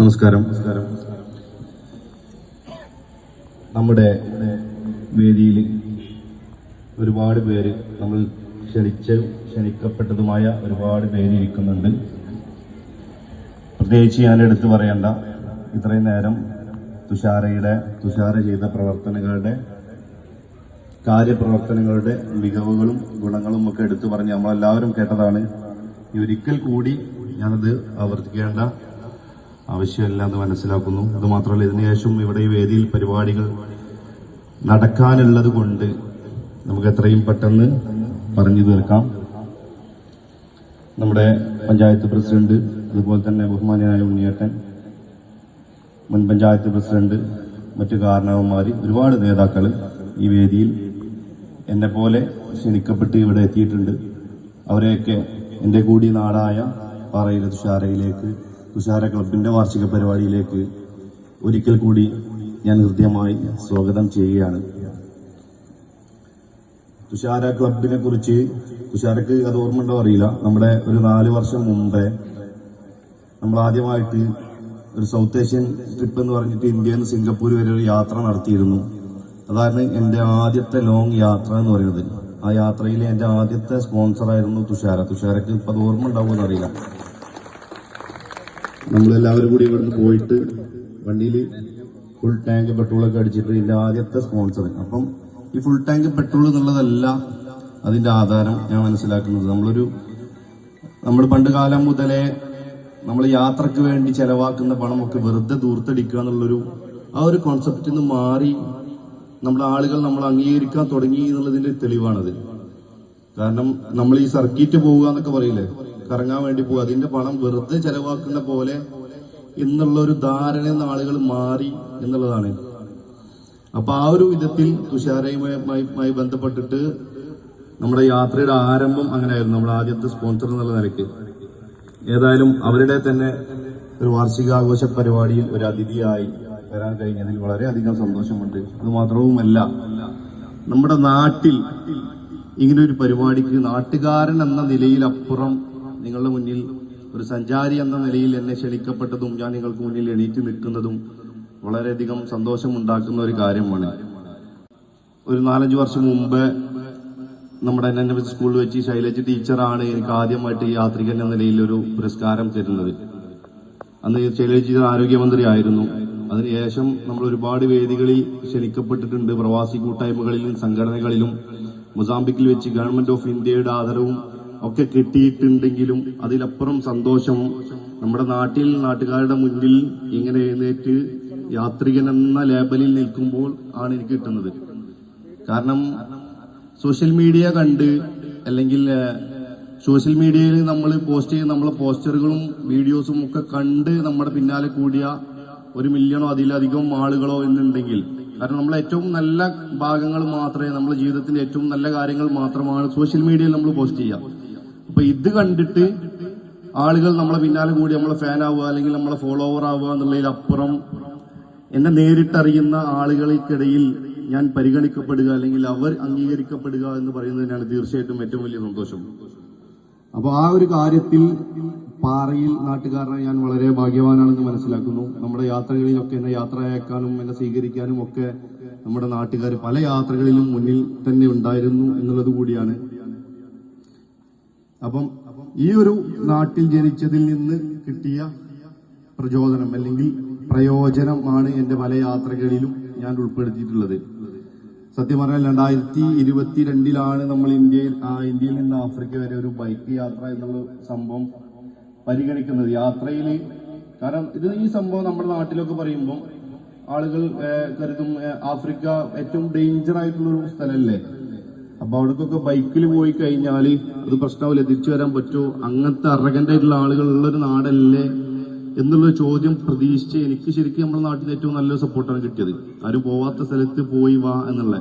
നമസ്കാരം. നമ്മുടെ വേദിയിൽ ഒരുപാട് പേര് നമ്മൾ ക്ഷണിച്ച് ക്ഷണിക്കപ്പെട്ടതുമായ ഒരുപാട് പേര് ഇരിക്കുന്നുണ്ട്. പ്രത്യേകിച്ച് ഞാൻ എടുത്തു പറയേണ്ട. ഇത്രയും നേരം തുഷാരയുടെ തുഷാര ചെയ്ത പ്രവർത്തനങ്ങളുടെ കാര്യപ്രവർത്തനങ്ങളുടെ മികവുകളും ഗുണങ്ങളും ഒക്കെ എടുത്തു പറഞ്ഞ് നമ്മളെല്ലാവരും കേട്ടതാണ്. ഒരിക്കൽ കൂടി ഞാനത് ആവർത്തിക്കേണ്ട. ആവശ്യമില്ല എന്ന് മനസ്സിലാക്കുന്നു. അത് മാത്രമല്ല ഇതിനുശേഷം ഇവിടെ ഈ വേദിയിൽ പരിപാടികൾ നടക്കാനുള്ളത് കൊണ്ട് നമുക്ക് എത്രയും പെട്ടെന്ന് പറഞ്ഞു തീർക്കാം. നമ്മുടെ പഞ്ചായത്ത് പ്രസിഡന്റ് അതുപോലെ തന്നെ ബഹുമാനായ ഉണ്ണിയേട്ടൻ മുൻ പഞ്ചായത്ത് പ്രസിഡന്റ് മറ്റു കാരണവന്മാർ ഒരുപാട് നേതാക്കൾ ഈ വേദിയിൽ എന്നെ പോലെ ക്ഷണിക്കപ്പെട്ട് ഇവിടെ എത്തിയിട്ടുണ്ട്. അവരെയൊക്കെ എന്റെ കൂടി നാടായ പാറയിലെ തുഷാരയിലേക്ക് തുഷാര ക്ലബിന്റെ വാർഷിക പരിപാടിയിലേക്ക് ഒരിക്കൽ കൂടി ഞാൻ ഹൃദ്യമായി സ്വാഗതം ചെയ്യുകയാണ്. തുഷാര ക്ലബിനെ കുറിച്ച് തുഷാരക്ക് അത് ഓർമ്മയുണ്ടോ അറിയില്ല. നമ്മുടെ ഒരു നാല് വർഷം മുമ്പേ നമ്മൾ ആദ്യമായിട്ട് ഒരു സൗത്ത് ഏഷ്യൻ ട്രിപ്പ് എന്ന് പറഞ്ഞിട്ട് ഇന്ത്യയിൽ നിന്ന് സിംഗപ്പൂർ വരെ ഒരു യാത്ര നടത്തിയിരുന്നു. അതാണ് എന്റെ ആദ്യത്തെ ലോങ് യാത്ര എന്ന് പറയുന്നത്. ആ യാത്രയിലെ എന്റെ ആദ്യത്തെ സ്പോൺസറായിരുന്നു തുഷാര തുഷാരക്ക് ഇപ്പം അത് ഓർമ്മ ഉണ്ടാവുമെന്ന് അറിയില്ല. നമ്മളെല്ലാവരും കൂടി ഇവിടുന്ന് പോയിട്ട് വണ്ടിയിൽ ഫുൾ ടാങ്ക് പെട്രോളൊക്കെ അടിച്ചിട്ട് ഇതിന്റെ ആദ്യത്തെ സ്പോൺസറിങ് അപ്പം ഈ ഫുൾ ടാങ്ക് പെട്രോൾ എന്നുള്ളതല്ല അതിന്റെ ആധാരം ഞാൻ മനസ്സിലാക്കുന്നത്. നമ്മളൊരു നമ്മൾ പണ്ട് കാലം മുതലേ നമ്മൾ യാത്രയ്ക്ക് വേണ്ടി ചെലവാക്കുന്ന പണമൊക്കെ വെറുതെ ദൂർത്തടിക്കുക എന്നുള്ളൊരു ആ ഒരു കോൺസെപ്റ്റിൽ നിന്ന് മാറി നമ്മുടെ ആളുകൾ നമ്മൾ അംഗീകരിക്കാൻ തുടങ്ങി എന്നുള്ളതിന്റെ തെളിവാണത്. കാരണം നമ്മൾ ഈ സർക്കിറ്റ് പോവുക എന്നൊക്കെ പറയില്ലേ? കറങ്ങാൻ വേണ്ടി പോകും അതിന്റെ പണം വെറുതെ ചെലവാക്കുന്ന പോലെ എന്നുള്ള ഒരു ധാരണ ആളുകൾ മാറി എന്നുള്ളതാണ്. അപ്പൊ ആ ഒരു വിധത്തിൽ തുഷാരയുമായി ബന്ധപ്പെട്ടിട്ട് നമ്മുടെ യാത്രയുടെ ആരംഭം അങ്ങനെയായിരുന്നു. നമ്മുടെ ആദ്യത്തെ സ്പോൺസർ എന്നുള്ള നിലയ്ക്ക്. ഏതായാലും അവരുടെ തന്നെ ഒരു വാർഷികാഘോഷ പരിപാടിയിൽ ഒരു അതിഥിയായി വരാൻ കഴിഞ്ഞതിൽ വളരെയധികം സന്തോഷമുണ്ട്. അത് മാത്രവുമല്ല നമ്മുടെ നാട്ടിൽ ഇങ്ങനെ ഒരു പരിപാടിക്ക് നാട്ടുകാരൻ എന്ന നിലയിൽ അപ്പുറം നിങ്ങളുടെ മുന്നിൽ ഒരു സഞ്ചാരി എന്ന നിലയിൽ എന്നെ ക്ഷണിക്കപ്പെട്ടതും ഞാൻ നിങ്ങൾക്ക് മുന്നിൽ എണീറ്റ് നിൽക്കുന്നതും വളരെയധികം സന്തോഷമുണ്ടാക്കുന്ന ഒരു കാര്യമാണ്. ഒരു നാലഞ്ച് വർഷം മുമ്പ് നമ്മുടെ എൻ എൻ എസ് സ്കൂളിൽ വെച്ച് ശൈലജ് ടീച്ചറാണ് എനിക്ക് ആദ്യമായിട്ട് ഈ യാത്രികൻ എന്ന നിലയിൽ ഒരു പുരസ്കാരം തരുന്നത്. അന്ന് ശൈലജ് ടീച്ചർ ആരോഗ്യമന്ത്രി ആയിരുന്നു. അതിനുശേഷം നമ്മൾ ഒരുപാട് വേദികളിൽ ക്ഷണിക്കപ്പെട്ടിട്ടുണ്ട്. പ്രവാസി കൂട്ടായ്മകളിലും സംഘടനകളിലും മൊസാംബിക്കിൽ വെച്ച് ഗവൺമെന്റ് ഓഫ് ഇന്ത്യയുടെ ആദരവും ഒക്കെ കിട്ടിയിട്ടുണ്ടെങ്കിലും അതിലപ്പുറം സന്തോഷം നമ്മുടെ നാട്ടിൽ നാട്ടുകാരുടെ മുന്നിൽ ഇങ്ങനെ എഴുന്നേറ്റ് യാത്രികൻ എന്ന ലേബലിൽ നിൽക്കുമ്പോൾ ആണ് എനിക്ക് കിട്ടുന്നത്. കാരണം സോഷ്യൽ മീഡിയ കണ്ട് അല്ലെങ്കിൽ സോഷ്യൽ മീഡിയയിൽ നമ്മൾ പോസ്റ്റ് ചെയ്യുന്ന നമ്മളെ പോസ്റ്ററുകളും വീഡിയോസും ഒക്കെ കണ്ട് നമ്മുടെ പിന്നാലെ കൂടിയ ഒരു മില്യണോ അതിലധികം ആളുകളോ എന്നുണ്ടെങ്കിൽ കാരണം നമ്മൾ ഏറ്റവും നല്ല ഭാഗങ്ങൾ മാത്രമേ നമ്മുടെ ജീവിതത്തിന്റെ ഏറ്റവും നല്ല കാര്യങ്ങൾ മാത്രമാണ് സോഷ്യൽ മീഡിയയിൽ നമ്മൾ പോസ്റ്റ് ചെയ്യുക. അപ്പൊ ഇത് കണ്ടിട്ട് ആളുകൾ നമ്മളെ പിന്നാലെ കൂടി നമ്മളെ ഫാൻ ആവുക അല്ലെങ്കിൽ നമ്മളെ ഫോളോവർ ആവുക എന്നുള്ളതിലപ്പുറം എന്നെ നേരിട്ടറിയുന്ന ആളുകൾക്കിടയിൽ ഞാൻ പരിഗണിക്കപ്പെടുക അല്ലെങ്കിൽ അവർ അംഗീകരിക്കപ്പെടുക എന്ന് പറയുന്നതിനാണ് തീർച്ചയായിട്ടും ഏറ്റവും വലിയ സന്തോഷം. അപ്പൊ ആ ഒരു കാര്യത്തിൽ പാറയിൽ നാട്ടുകാരനെ ഞാൻ വളരെ ഭാഗ്യവാനാണെന്ന് മനസ്സിലാക്കുന്നു. നമ്മുടെ യാത്രകളിലൊക്കെ എന്നെ യാത്ര അയക്കാനും എന്നെ സ്വീകരിക്കാനും ഒക്കെ നമ്മുടെ നാട്ടുകാർ പല യാത്രകളിലും മുന്നിൽ തന്നെ ഉണ്ടായിരുന്നു എന്നുള്ളത് കൂടിയാണ്. അപ്പം ഈ ഒരു നാട്ടിൽ ജനിച്ചതിൽ നിന്ന് കിട്ടിയ പ്രചോദനം അല്ലെങ്കിൽ പ്രയോജനമാണ് എന്റെ പല യാത്രകളിലും ഞാൻ ഉൾപ്പെടുത്തിയിട്ടുള്ളത്. സത്യം പറഞ്ഞാൽ രണ്ടായിരത്തി ഇരുപത്തിരണ്ടിലാണ് നമ്മൾ ഇന്ത്യയിൽ ഇന്ത്യയിൽ നിന്ന് ആഫ്രിക്ക വരെ ഒരു ബൈക്ക് യാത്ര എന്നുള്ള സംഭവം പരിഗണിക്കുന്നത്. യാത്രയിൽ കാരണം ഇത് ഈ സംഭവം നമ്മുടെ നാട്ടിലൊക്കെ പറയുമ്പോൾ ആളുകൾ കരുതും ആഫ്രിക്ക ഏറ്റവും ഡേഞ്ചർ ആയിട്ടുള്ള ഒരു സ്ഥലമല്ലേ? അപ്പൊ അവിടേക്കൊക്കെ ബൈക്കിൽ പോയി കഴിഞ്ഞാൽ അത് പ്രശ്നമില്ല തിരിച്ചു വരാൻ പറ്റുമോ അങ്ങനത്തെ അറഗന്റ് ആയിട്ടുള്ള ആളുകൾ ഉള്ളൊരു നാടല്ലേ എന്നുള്ള ചോദ്യം പ്രതീക്ഷിച്ച് എനിക്ക് ശരിക്കും നമ്മുടെ നാട്ടിൽ ഏറ്റവും നല്ലൊരു സപ്പോർട്ടാണ് കിട്ടിയത്. ആരും പോവാത്ത സ്ഥലത്ത് പോയി വാ എന്നുള്ള.